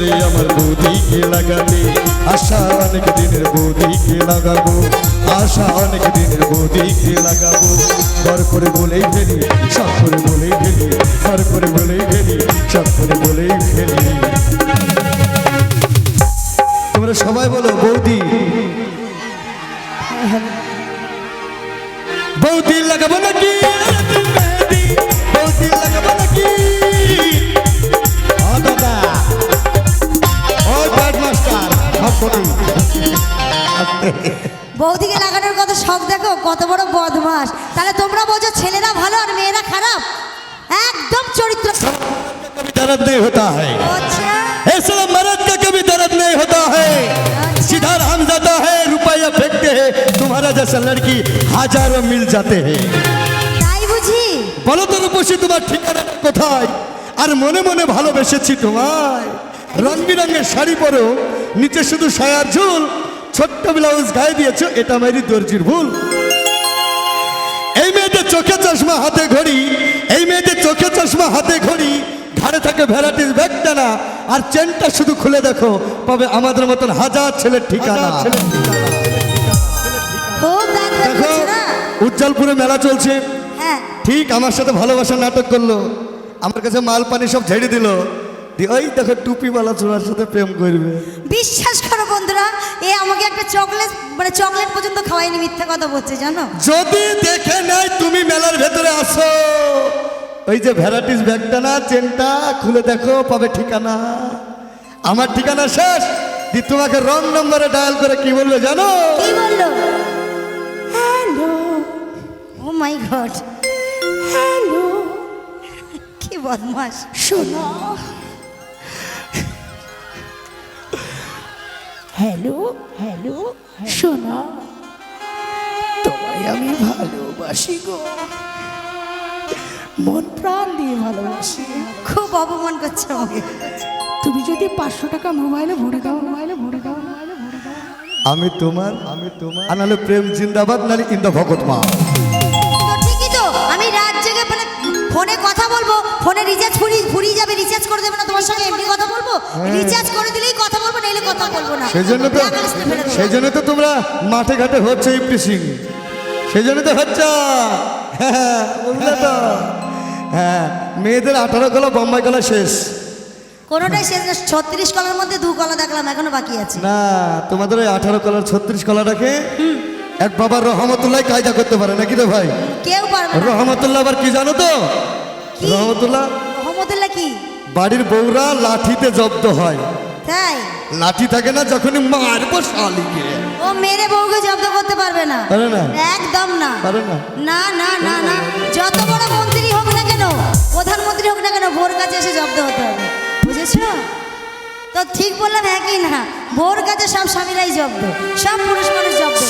করে আমার বৌদিকে লাগাবে? আশা অনেক দিনের বৌদিকে লাগাবো। আশা অনেক দিনের বৌদিকে লাগাবো। ঘর করে বলেই ফেলি, সব করে বলেই ফেলি, ঘর করে বলেই ফেলি, সব করে বলেই ফেলি। তোমরা সবাই বলো, বৌদি। বৌদি লাগাবো নাকি? বৌদি লাগাবো নাকি? সব করি বৌদিকে লাগানোর কত শখ দেখো কত বড় বদমাস তাহলে তোমরা বলছো ছেলেরা ভালো আর মেয়েরা খারাপ একদম চরিত্র कभी दर्द नहीं होता है আচ্ছা ऐसा मर्द का कभी दर्द नहीं होता है सीधा राम जाता है रुपया फेंकते हैं तुम्हारा जैसा लड़की हजारों मिल जाते हैं তাই বুঝি বলো তো রূপসী তোমার ঠিকানা কোথায় আর মনে মনে ভালোবেসেছি তোমায় রং বিরঙের শাড়ি পরো নিচে শুধু সায়ার ঝুল ছোট্ট ব্লাউজ গায়ে দিয়েছ এটা মেরি দর্জির ভুল। এই মেয়েদের চোখে চশমা হাতে ঘড়ি। এই মেয়েদের চোখে চশমা হাতে ঘড়ি। ঘাড়ে থাকে ভ্যারাইটিস ব্যাগটানা আর চেনটা শুধু খুলে দেখো পাবে আমাদের মতন হাজার ছেলের ঠিকানা। দেখো উজ্জ্বলপুরে মেলা চলছে। হ্যাঁ। ঠিক আমার সাথে ভালোবাসার নাটক করল। আমার কাছে মাল পানি সব ঝেড়ে দিল। ওই দেখো টুপিওয়ালা ছোড়ার সাথে প্রেম করবে। বিশ্বাস করো বন্ধুরা এ আমাকে একটা চকলেট মানে চকলেট পর্যন্ত খাওয়াইনি মিথ্যা কথা বলছে জানো? যদি দেখে নাই তুমি মেলার ভেতরে আসো। ওই যে ভ্যারাইটিস ব্যাগটা না চেনটা খুলে দেখো পাবে ঠিকানা। আমার ঠিকানা শেষ। দিয়ে তোমাকে রং নম্বরে ডায়াল করে কি বলবে জানো? কি বলল? Hello. Oh my God. Hello. কি বদমাস শোনো। হ্যালো হ্যালো শোনো তোমায় আমি ভালোবাসি গো। মন প্রাণ দিয়ে ভালোবাসি। খুব অপমান করছে আমাকে। তুমি যদি পাঁচশো টাকা মোবাইলে ভরে দাও মোবাইলে ভরে দাও মোবাইলে ভরে দাও। আমি তোমার আমি তোমার। আর নাহলে প্রেম জিন্দাবাদ নাহলে ইন্দা ভগত মা। ঠিকই তো আমি রাত জেগে মানে ফোনে কথা বলব ফোনে রিচার্জ ফুরিয়ে ফুরিয়ে যাবে রিচার্জ করে দেবে না তোমার সঙ্গে। রিচার্জ করে দিলেই কথা বলব নাইলে কথা বলব না। সেই জন্য তো Blacklist ফেলে সেই জন্য তো তোমরা মাঠে ঘাটে হচ্ছে সেই জন্য তো হচ্ছে হ্যাঁ, বুঝলে তো? হ্যাঁ মেয়েদের আঠারো কলা বোম্বাই কলা শেষ। কোনোটাই শেষ না ছত্রিশ কলার মধ্যে দু কলা দেখলাম এখনও বাকি আছে। না তোমাদের ওই আঠারো কলার ছত্রিশ কলাটাকে এক বাবা রহমতুল্লাহ কায়দা করতে পারে নাকি রে ভাই? কেউ পারবে না। রহমতুল্লাহ আবার কি জানো তো? রহমতুল্লাহ রহমতুল্লাহ কি? বাড়ির বউরা লাঠিতে জব্দ হয়। তাই? লাঠি থাকে না যখনই মারবো শালিকে। ও মেরে বউকে জব্দ করতে পারবে না। পারে না? একদম না। পারে না? না না না না। যত বড় মন্ত্রী হোক না কেন প্রধানমন্ত্রী হোক না কেন ভোর কাছে এসে জব্দ হতে হবে। বুঝেছ? তো ঠিক বললাম একই না। ভোর কাছে সব স্বামীরাই জব্দ। সব পুরুষ মানুষ জব্দ।